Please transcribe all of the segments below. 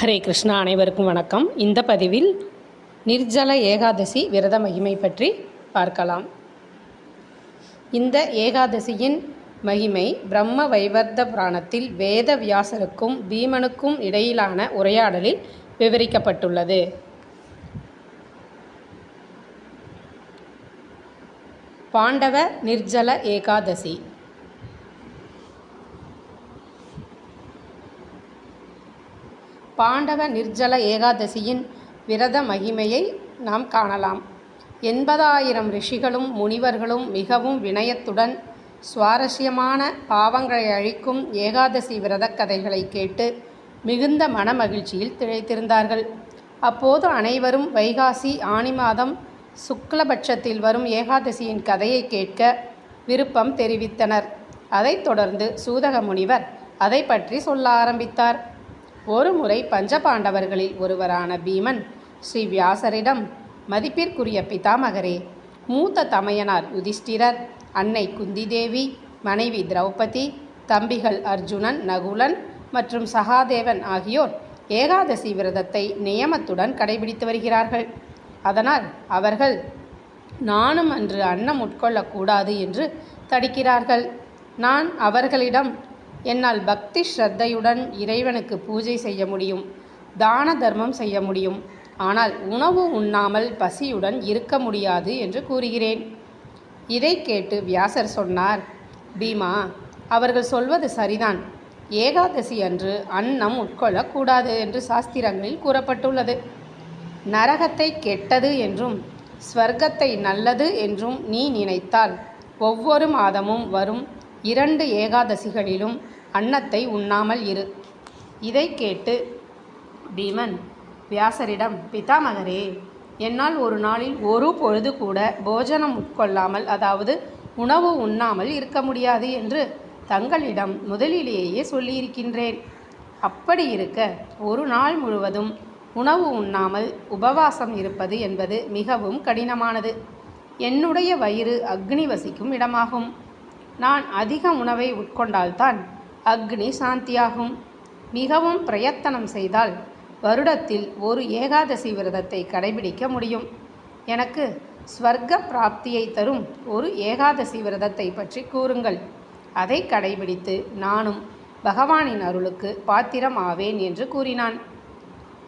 ஹரே கிருஷ்ணா அனைவருக்கும் வணக்கம். இந்த பதிவில் நிர்ஜல ஏகாதசி விரத மகிமை பற்றி பார்க்கலாம். இந்த ஏகாதசியின் மகிமை பிரம்ம வைவர்த்த புராணத்தில் வேத வியாசருக்கும் பீமனுக்கும் இடையிலான உரையாடலில் விவரிக்கப்பட்டுள்ளது. பாண்டவ நிர்ஜல ஏகாதசி. பாண்டவ நிர்ஜல ஏகாதசியின் விரத மகிமையை நாம் காணலாம். எண்பதாயிரம் ரிஷிகளும் முனிவர்களும் மிகவும் வினயத்துடன் சுவாரஸ்யமான பாவங்களை அழிக்கும் ஏகாதசி விரதக் கதைகளை கேட்டு மிகுந்த மனமகிழ்ச்சியில் திளைத்திருந்தார்கள். அப்போது அனைவரும் வைகாசி ஆனி மாதம் சுக்லபட்சத்தில் வரும் ஏகாதசியின் கதையை கேட்க விருப்பம் தெரிவித்தனர். அதைத் தொடர்ந்து சூதக முனிவர் அதை பற்றி சொல்ல ஆரம்பித்தார். ஒரு முறை பஞ்சபாண்டவர்களில் ஒருவரான பீமன் ஸ்ரீ வியாசரிடம் மதிப்பிற்குரிய பிதாமகரே மூத்த தமையனார் யுதிஷ்டிரர் அன்னை குந்திதேவி மனைவி திரௌபதி தம்பிகள் அர்ஜுனன் நகுலன் மற்றும் சகாதேவன் ஆகியோர் ஏகாதசி விரதத்தை நியமத்துடன் கடைபிடித்து வருகிறார்கள். அதனால் அவர்கள் நானும் அன்று அன்னம் உட்கொள்ளக்கூடாது என்று தடுக்கிறார்கள். நான் அவர்களிடம் என்னால் பக்தி ஸ்ரத்தையுடன் இறைவனுக்கு பூஜை செய்ய முடியும் தான தர்மம் செய்ய முடியும். ஆனால் உணவு உண்ணாமல் பசியுடன் இருக்க முடியாது என்று கூறுகிறேன். இதை கேட்டு வியாசர் சொன்னார் பீமா அவர்கள் சொல்வது சரிதான். ஏகாதசி அன்று அன்னம் உட்கொள்ளக்கூடாது என்று சாஸ்திரங்களில் கூறப்பட்டுள்ளது. நரகத்தை கெட்டது என்றும் ஸ்வர்க்கத்தை நல்லது என்றும் நீ நினைத்தால் ஒவ்வொரு மாதமும் வரும் இரண்டு ஏகாதசிகளிலும் அன்னத்தை உண்ணாமல் இரு. இதை கேட்டு பீமன் வியாசரிடம் பிதாமகரே என்னால் ஒரு நாளில் ஒரு பொழுது கூட போஜனம் உட்கொள்ளாமல் அதாவது உணவு உண்ணாமல் இருக்க முடியாது என்று தங்களிடம் முதலிலேயே சொல்லியிருக்கின்றேன். அப்படி இருக்க ஒரு நாள் முழுவதும் உணவு உண்ணாமல் உபவாசம் இருப்பது என்பது மிகவும் கடினமானது. என்னுடைய வயிறு அக்னி வசிக்கும் இடமாகும். நான் அதிக உணவை உட்கொண்டால்தான் அக்னி சாந்தியாகும். மிகவும் பிரயத்தனம் செய்தால் வருடத்தில் ஒரு ஏகாதசி விரதத்தை கடைபிடிக்க முடியும். எனக்கு ஸ்வர்க்க பிராப்தியை தரும் ஒரு ஏகாதசி விரதத்தை பற்றி கூறுங்கள். அதை கடைபிடித்து நானும் பகவானின் அருளுக்கு பாத்திரம் ஆவேன் என்று கூறினான்.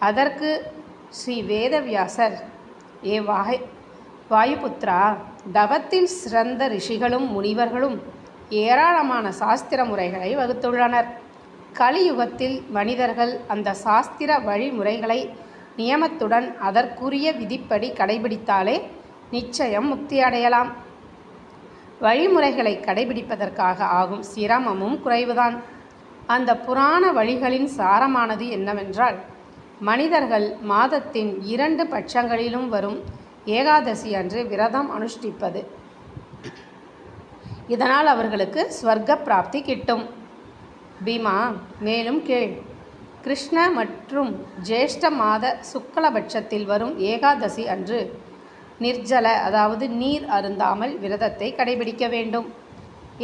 அதற்கு ஸ்ரீ வேதவியாசர் ஏ வாய் வாயுபுத்ரா தவத்தில் சிறந்த ரிஷிகளும் முனிவர்களும் ஏராளமான சாஸ்திர முறைகளை வகுத்துள்ளனர். கலியுகத்தில் மனிதர்கள் அந்த சாஸ்திர வழிமுறைகளை நியமத்துடன் அதற்குரிய விதிப்படி கடைபிடித்தாலே நிச்சயம் முக்தி அடையலாம். வழிமுறைகளை கடைபிடிப்பதற்காக ஆகும் சிரமமும் குறைவுதான். அந்த புராண வழிகளின் சாரமானது என்னவென்றால் மனிதர்கள் மாதத்தின் இரண்டு பட்சங்களிலும் வரும் ஏகாதசி அன்று விரதம் அனுஷ்டிப்பது. இதனால் அவர்களுக்கு ஸ்வர்க்க பிராப்தி கிட்டும். பீமா மேலும் கேள். கிருஷ்ண மற்றும் ஜேஷ்ட மாத சுக்லபட்சத்தில் வரும் ஏகாதசி அன்று நிர்ஜல அதாவது நீர் அருந்தாமல் விரதத்தை கடைபிடிக்க வேண்டும்.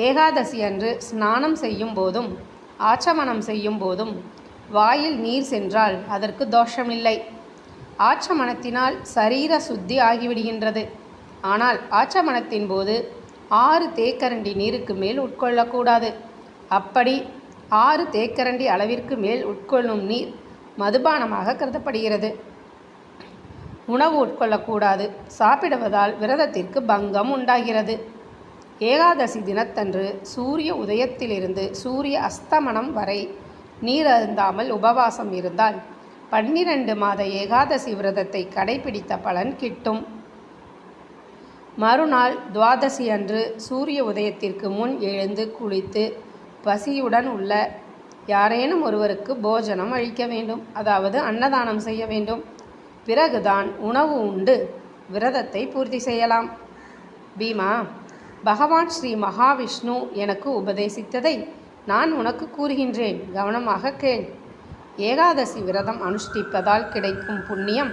ஏகாதசி அன்று ஸ்நானம் செய்யும் போதும் ஆச்சமனம் செய்யும் போதும் வாயில் நீர் சென்றால் அதற்கு தோஷமில்லை. ஆச்சமனத்தினால் சரீர சுத்தி ஆகிவிடுகின்றது. ஆனால் ஆச்சமனத்தின் போது ஆறு தேக்கரண்டி நீருக்கு மேல் உட்கொள்ளக்கூடாது. அப்படி ஆறு தேக்கரண்டி அளவிற்கு மேல் உட்கொள்ளும் நீர் மதுபானமாக கருதப்படுகிறது. உணவு உட்கொள்ளக்கூடாது. சாப்பிடுவதால் விரதத்திற்கு பங்கம் உண்டாகிறது. ஏகாதசி தினத்தன்று சூரிய உதயத்திலிருந்து சூரிய அஸ்தமனம் வரை நீர் அருந்தாமல் உபவாசம் இருந்தால் பன்னிரண்டு மாத ஏகாதசி விரதத்தை கடைபிடித்த பலன் கிட்டும். மறுநாள் துவாதசி அன்று சூரிய உதயத்திற்கு முன் எழுந்து குளித்து பசியுடன் உள்ள யாரேனும் ஒருவருக்கு போஜனம் அளிக்க வேண்டும். அதாவது அன்னதானம் செய்ய வேண்டும். பிறகுதான் உணவு உண்டு. விரதத்தை பூர்த்தி செய்யலாம். பீமா பகவான் ஸ்ரீ மகாவிஷ்ணு எனக்கு உபதேசித்ததை நான் உனக்கு கூறுகின்றேன். கவனமாக கேள். ஏகாதசி விரதம் அனுஷ்டிப்பதால் கிடைக்கும் புண்ணியம்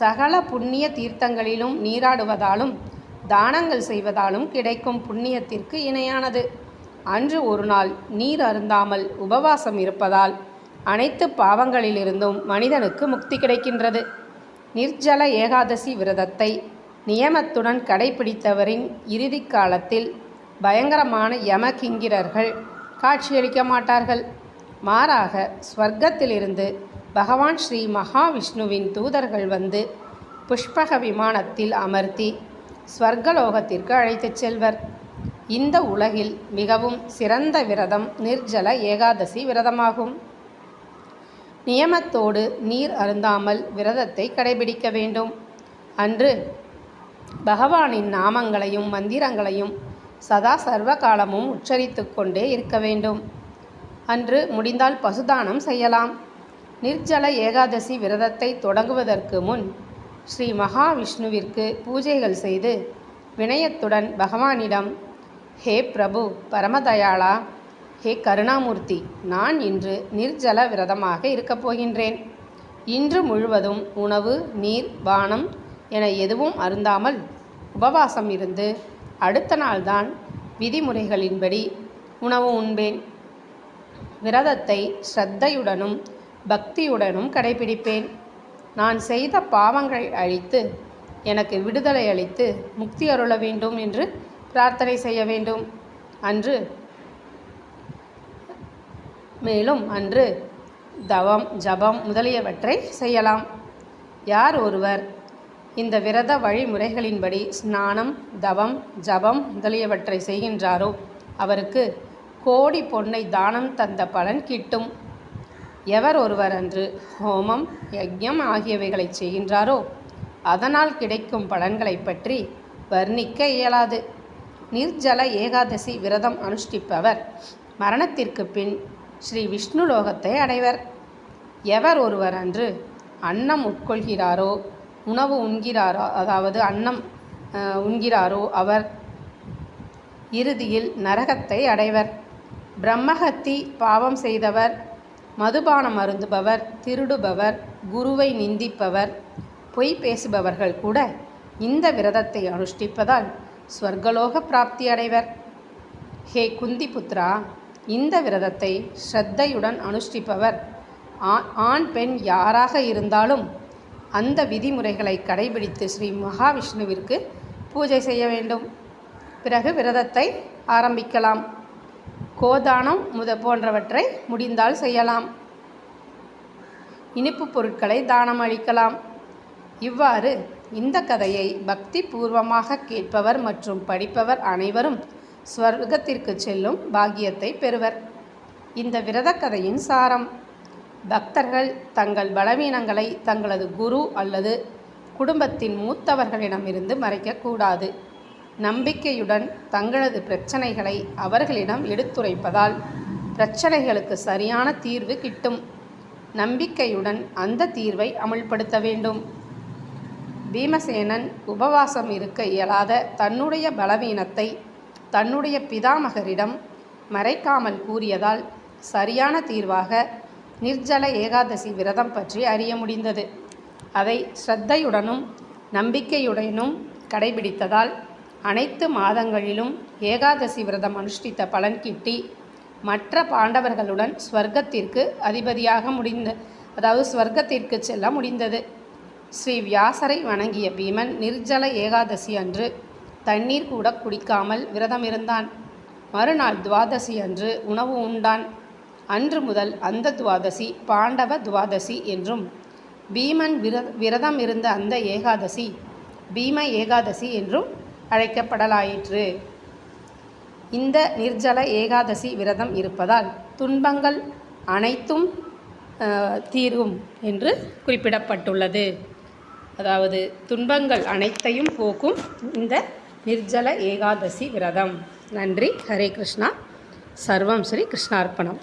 சகல புண்ணிய தீர்த்தங்களிலும் நீராடுவதாலும் தானங்கள் செய்வதாலும் கிடைக்கும் புண்ணியத்திற்கு இணையானது. அன்று ஒரு நாள் நீர் அருந்தாமல் உபவாசம் இருப்பதால் அனைத்து பாவங்களிலிருந்தும் மனிதனுக்கு முக்தி கிடைக்கின்றது. நிர்ஜல ஏகாதசி விரதத்தை நியமத்துடன் கடைபிடித்தவரின் இறுதி காலத்தில் பயங்கரமான யம கிங்கிரர்கள் காட்சியளிக்க மாட்டார்கள். மாறாக ஸ்வர்க்கத்திலிருந்து பகவான் ஸ்ரீ மகாவிஷ்ணுவின் தூதர்கள் வந்து புஷ்பக விமானத்தில் அமர்த்தி ஸ்வர்கலோகத்திற்கு அழைத்துச் செல்வர். இந்த உலகில் மிகவும் சிறந்த விரதம் நிர்ஜல ஏகாதசி விரதமாகும். நியமத்தோடு நீர் அருந்தாமல் விரதத்தை கடைபிடிக்க வேண்டும். அன்று பகவானின் நாமங்களையும் மந்திரங்களையும் சதா சர்வ காலமும் உச்சரித்து கொண்டே இருக்க வேண்டும். அன்று முடிந்தால் பசுதானம் செய்யலாம். நிர்ஜல ஏகாதசி விரதத்தை தொடங்குவதற்கு முன் ஸ்ரீ மகாவிஷ்ணுவிற்கு பூஜைகள் செய்து வினயத்துடன் பகவானிடம் ஹே பிரபு பரமதயாளா ஹே கருணாமூர்த்தி நான் இன்று நிர்ஜல விரதமாக இருக்கப் போகின்றேன். இன்று முழுவதும் உணவு நீர் பானம் என எதுவும் அருந்தாமல் உபவாசம் இருந்து அடுத்த நாள்தான் விதிமுறைகளின்படி உணவு உண்பேன். விரதத்தை ஸ்ரத்தையுடனும் பக்தியுடனும் கடைபிடிப்பேன். நான் செய்த பாவங்களை அழித்து எனக்கு விடுதலை அளித்து முக்தி அருள வேண்டும் என்று பிரார்த்தனை செய்ய வேண்டும். அன்று மேலும் அன்று தவம் ஜபம் முதலியவற்றை செய்யலாம். யார் ஒருவர் இந்த விரத வழிமுறைகளின்படி ஸ்நானம் தவம் ஜபம் முதலியவற்றை செய்கின்றாரோ அவருக்கு கோடி பொன்னை தானம் தந்த பலன் கிட்டும். எவர் ஒருவர் அன்று ஹோமம் யஜ்யம் ஆகியவைகளை செய்கின்றாரோ அதனால் கிடைக்கும் பலன்களை பற்றி வர்ணிக்க இயலாது. நிர்ஜல ஏகாதசி விரதம் அனுஷ்டிப்பவர். மரணத்திற்கு பின் ஸ்ரீ விஷ்ணு லோகத்தை அடைவர். எவர் ஒருவர் அன்று அன்னம் உட்கொள்கிறாரோ உணவு உண்கிறாரோ அதாவது அன்னம் உண்கிறாரோ அவர் இறுதியில் நரகத்தை அடைவர். பிரம்மஹத்தி பாவம் செய்தவர். மதுபானம் அருந்துபவர் திருடுபவர் குருவை நிந்திப்பவர் பொய் பேசுபவர்கள் கூட இந்த விரதத்தை அனுஷ்டிப்பதால் ஸ்வர்கலோக பிராப்தி அடைவர். ஹே குந்தி புத்ரா இந்த விரதத்தை ஸ்ரத்தையுடன் அனுஷ்டிப்பவர். ஆ- ஆண் பெண் யாராக இருந்தாலும் அந்த விதிமுறைகளை கடைபிடித்து ஸ்ரீ மகாவிஷ்ணுவிற்கு பூஜை செய்ய வேண்டும். பிறகு விரதத்தை ஆரம்பிக்கலாம். கோதானம் முத போன்றவற்றை முடிந்தால் செய்யலாம். இனிப்பு பொருட்களை தானம் அளிக்கலாம். இவ்வாறு இந்த கதையை பக்தி பூர்வமாக கேட்பவர் மற்றும் படிப்பவர் அனைவரும் ஸ்வர்க்கத்திற்கு செல்லும் பாக்கியத்தை பெறுவர். இந்த விரத கதையின் சாரம். பக்தர்கள் தங்கள் பலவீனங்களை தங்களது குரு அல்லது குடும்பத்தின் மூத்தவர்களிடமிருந்து மறைக்கக்கூடாது நம்பிக்கையுடன் தங்களது பிரச்சனைகளை அவர்களிடம் எடுத்துரைப்பதால் பிரச்சனைகளுக்கு சரியான தீர்வு கிட்டும். நம்பிக்கையுடன் அந்த தீர்வை அமுல்படுத்த வேண்டும். பீமசேனன் உபவாசம் இருக்க இயலாத தன்னுடைய பலவீனத்தை தன்னுடைய பிதாமகரிடம் மறைக்காமல் கூறியதால் சரியான தீர்வாக நிர்ஜல ஏகாதசி விரதம் பற்றி அறிய முடிந்தது. அதை ஸ்ரத்தையுடனும் நம்பிக்கையுடனும் கடைபிடித்ததால் அனைத்து மாதங்களிலும் ஏகாதசி விரதம் அனுஷ்டித்த பலன் கிட்டி மற்ற பாண்டவர்களுடன் ஸ்வர்க்கத்திற்கு அதிபதியாக முடிந்த அதாவது ஸ்வர்க்கத்திற்கு செல்ல முடிந்தது. ஸ்ரீ வியாசரை வணங்கிய பீமன் நிர்ஜல ஏகாதசி அன்று தண்ணீர் கூட குடிக்காமல் விரதம் இருந்தான் மறுநாள் துவாதசி அன்று உணவு உண்டான். அன்று முதல் அந்த துவாதசி பாண்டவ துவாதசி என்றும் பீமன் விர விரதம் இருந்த அந்த ஏகாதசி பீம ஏகாதசி என்றும் அழைக்கப்படலாயிற்று. இந்த நிர்ஜல ஏகாதசி விரதம் இருப்பதால் துன்பங்கள் அனைத்தும் தீரும் என்று குறிப்பிடப்பட்டுள்ளது. அதாவது துன்பங்கள் அனைத்தையும் போக்கும் இந்த நிர்ஜல ஏகாதசி விரதம். நன்றி. ஹரே கிருஷ்ணா. சர்வம் ஸ்ரீ கிருஷ்ணார்ப்பணம்.